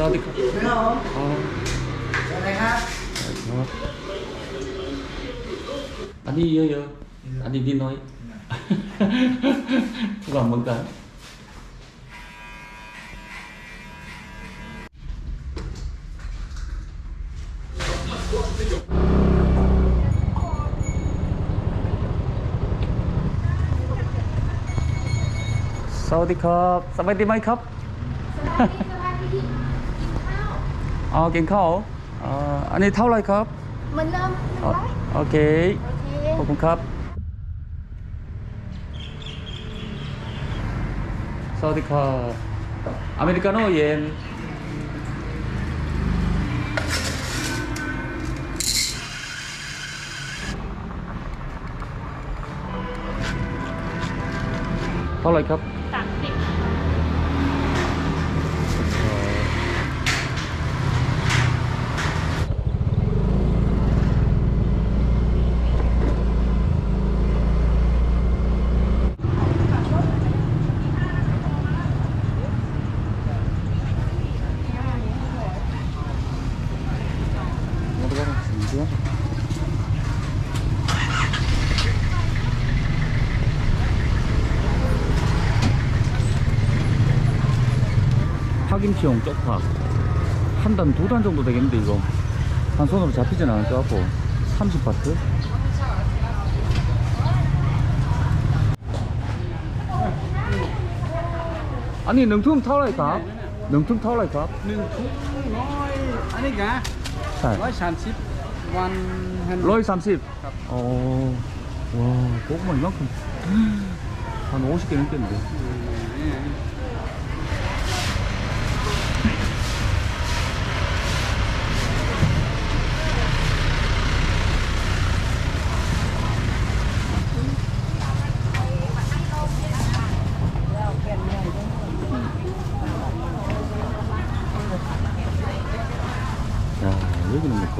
สวัสดีครับสอ๋ออะไรครับอันนี้เยอะเยอะอันนี้ดีน้อยกล่อมเหมือนกันสวัสดีครับ สบายดีไหมครับ สบายดีสบายดี อ๋อกินข้าวอ๋ออันนี้เท่าไหรครับเหมือนเดิมหนึ่งอ๋อร้อยโอเค โอเคขอบคุณครับ สวัสดีครับอเมริกาโน่เย็นเท่าไหรครับสามสิบ 파김치용 쪽파. 한 단, 두 단 정도 되겠는데 이거. 한 손으로 잡히진 않을 것 같고. 30바트. 아니 능퉁 타올라니까 능퉁 타올라니까 네. 능퉁 아니가 로이 30 로이 30 어, 와 고구마 이만큼. 한 50개 넘겠는데. 네, 네.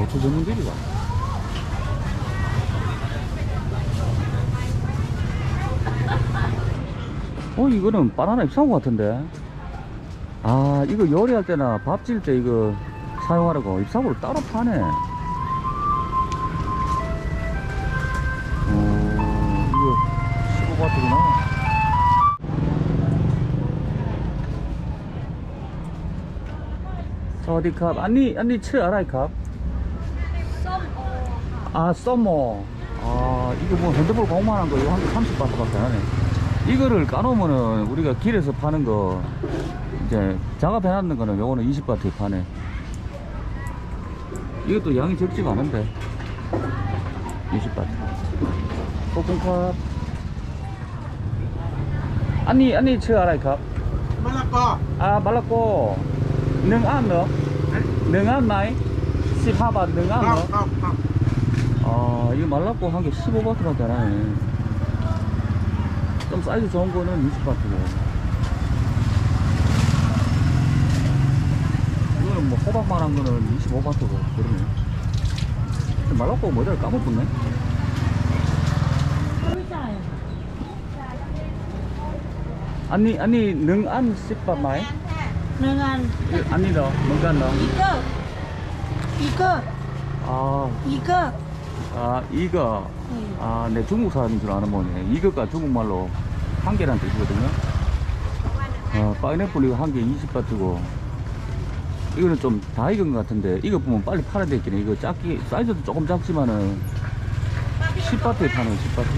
뭐 고추 전문길이가. 어, 이거는 바나나 잎사고 같은데. 아, 이거 요리할 때나 밥 지을 때 이거 사용하라고 잎사고를 따로 파네. 어, 15바트구나. 사와디캅. 아니, 아니, 치 알아이캅? 아 써머. 아 이거 뭐 핸드폰 공만한 거 이거 한개 30바트 밖에 안 하네. 이거를 까놓으면은 우리가 길에서 파는 거 이제 작업해놨는 거는 요거는 20바트에 파네. 이것도 양이 적지가 않은데. 20바트. 볶음밥 아니 아니 저 알아요 컵. 말랐고. 아 말랐고. 능안 넣어 능안 마이? 18바 능안 넣어 아 이거 말랐고 한 게 15바트밖에 안 하네. 좀 사이즈 좋은 거는 20바트고. 이거는 뭐 호박만 한 거는 25바트고 그러네. 말랐고 모자를 까먹었네. 아니 아니 능안 씹밥 마이? 능안. 아니다 예, 능안 너 이거. 이거. 아. 이거. 아 이거. 네. 아내 중국 사람인 줄 아는 거네 이거가 중국말로 한 개란 뜻이거든요. 어, 파인애플 이거 한 개 20바트고. 이거는 좀 다 익은 것 같은데 이거 보면 빨리 팔아야 되겠네. 이거 작기 사이즈도 조금 작지만은 10바트에 파는 10바트.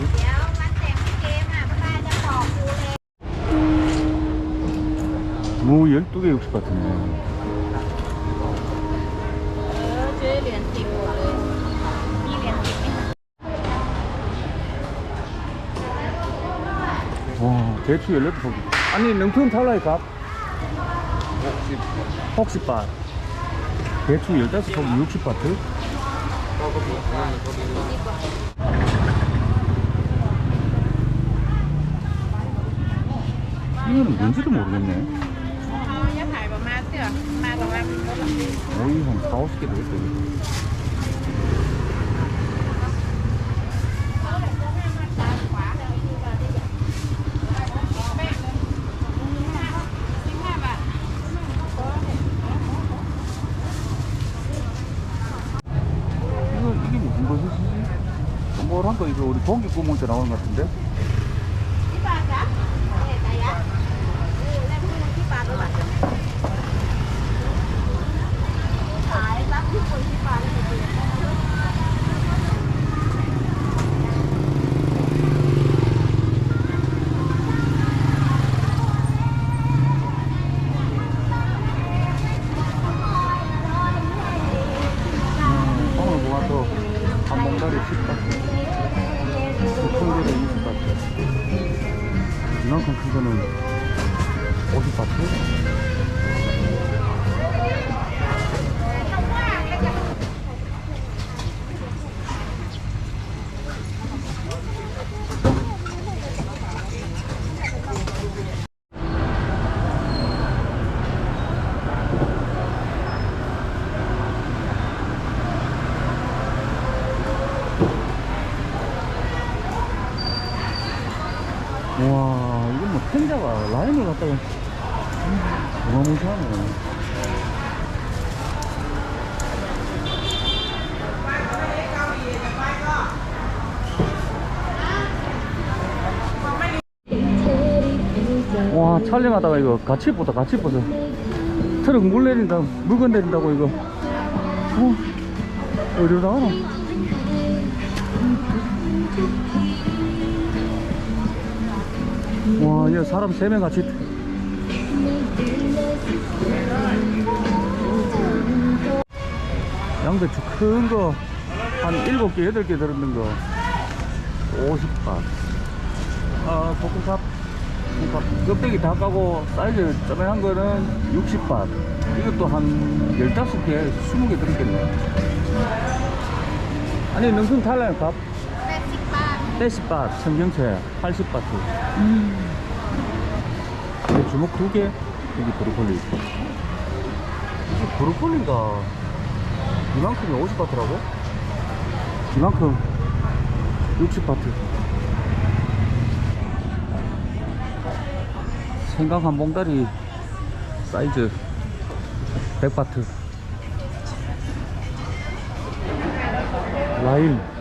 무 12개 60바트네. 와 대추 14포기 아니 능통 탈라이 값? 혹시 밭 대추 15포기 60바트? 이거는 뭔지도 모르겠네 어이 한 4, 50개 되겠다 뭐지? 뭐란거 이거 우리 고기 구멍 때 나오는 것 같은데? 10바트 청개를 20바트 이만큼 큰 거는 50바트 와 이건 뭐 탱자가 라인을 갖다가 어마무시하네. 와 촬영하다가 이거 같이 입었다 같이 입어서 트럭 물 내린다 물건 내린다고 이거. 어? 어디로 나가노 와, 이거 사람 세 명 같이. 양배추 큰 거, 한 일곱 개, 여덟 개 들었는 거, 50바. 아, 볶음밥. 볶음밥. 껍데기 다 까고, 사이즈 쪼매한 거는 60바. 이것도 한 15개, 20개 들었겠네. 아니, 능순 탈라요, 밥? 80바, 청경채 80바트. 내 주먹 두 개, 여기 브로콜리. 이 브로콜리가 이만큼이 50바트라고? 이만큼 60바트. 생강 한 봉다리 사이즈 100바트. 라임.